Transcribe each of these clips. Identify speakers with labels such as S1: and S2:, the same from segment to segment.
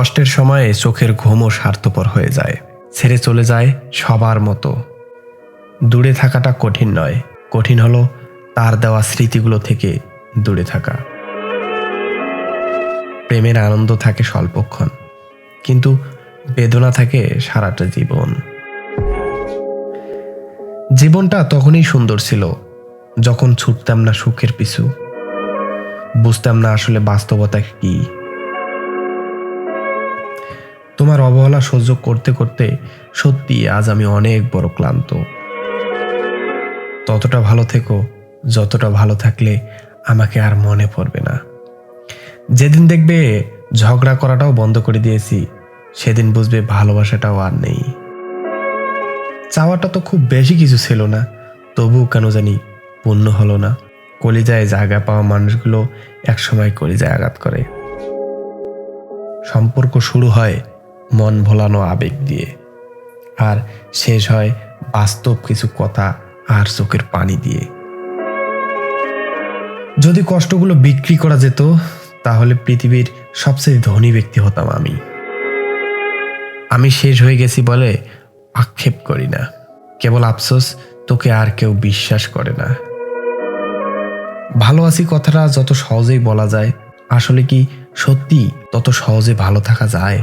S1: কষ্টের সময়ে চোখের ঘুমও স্বার্থপর হয়ে যায়। ছেড়ে চলে যায় সবার মতো। দূরে থাকাটা কঠিন নয়। কঠিন হলো তার দেওয়া স্মৃতিগুলো থেকে দূরে থাকা। প্রেমের আনন্দ থাকে স্বল্পক্ষণ, কিন্তু বেদনা থাকে সারাটা জীবন। জীবনটা তখনই সুন্দর ছিল, যখন ছুটতাম না সুখের পিছু। বুঝতাম না আসলে বাস্তবতা কি। তোমার অবহেলা সহ্য করতে করতে সত্যি আজ আমি অনেক বড় ক্লান্ত। ততটা ভালো থেকো, যতটা ভালো থাকলে আমাকে আর মনে পড়বে না। যেদিন দেখবে ঝগড়া করাটাও বন্ধ করে দিয়েছি, সেদিন বুঝবে ভালোবাসাটাও আর নেই। চাওয়াটা তো খুব বেশি কিছু ছিল না, তবুও কেন জানি পূর্ণ হলো না। কলিজায় জায়গা পাওয়া মানুষগুলো একসময় কলিজায় আঘাত করে। সম্পর্ক শুরু হয় মন ভোলানো আবেগ দিয়ে। আর শেষ হয় বাস্তব কিছু কথা আর চোখের পানি দিয়ে। যদি কষ্টগুলো বিক্রি করা যেত, তাহলে পৃথিবীর সবচেয়ে ধনী ব্যক্তি হতাম আমি। আমি শেষ হয়ে গেছি বলে আক্ষেপ করি না। কেবল আফসোস, তোকে আর কেউ বিশ্বাস করে না। ভালো আছি কথাটা যত সহজেই বলা যায়, আসলে কি সত্যি তত সহজে ভালো থাকা যায়?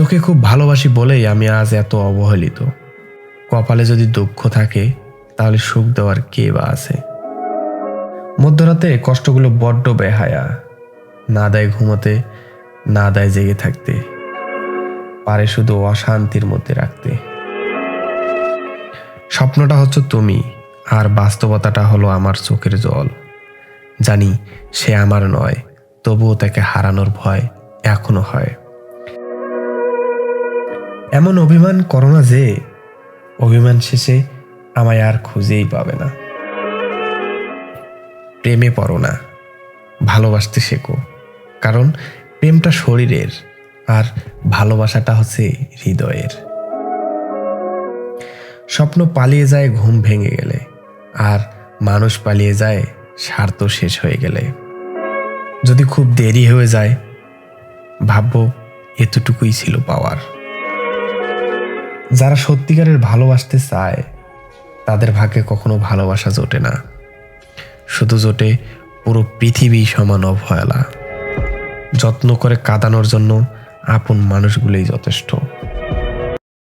S1: তোকে খুব ভালোবাসি বলেই আমি আজ এত অবহেলিত। কপালে যদি দুঃখ থাকে, তাহলে সুখ দেওয়ার কে বা আছে? মধ্যরাতে কষ্টগুলো বড্ড বেহায়া। না দেয় ঘুমোতে, না দেয় জেগে থাকতে। পারে শুধু অশান্তির মধ্যে রাখতে। স্বপ্নটা হচ্ছে তুমি, আর বাস্তবতাটা হলো আমার চোখের জল। জানি সে আমার নয়, তবুও তাকে হারানোর ভয় এখনও হয়। এমন অভিমান করো না যে অভিমান শেষে আমায় আর খুঁজেই পাবে না। প্রেমে পড়ো না, ভালোবাসতে শেখো, কারণ প্রেমটা শরীরের আর ভালোবাসাটা হচ্ছে হৃদয়ের। স্বপ্ন পালিয়ে যায় ঘুম ভেঙে গেলে, আর মানুষ পালিয়ে যায় স্বার্থ শেষ হয়ে গেলে। যদি খুব দেরি হয়ে যায়, ভাববো এতটুকুই ছিল পাওয়ার। যারা সত্যিকারের ভালোবাসতে চায়, তাদের ভাগ্যে কখনো ভালোবাসা জোটে না। শুধু জোটে পুরো পৃথিবী সমান অবহেলা। যত্ন করে কাঁদানোর জন্য আপন মানুষগুলোই যথেষ্ট।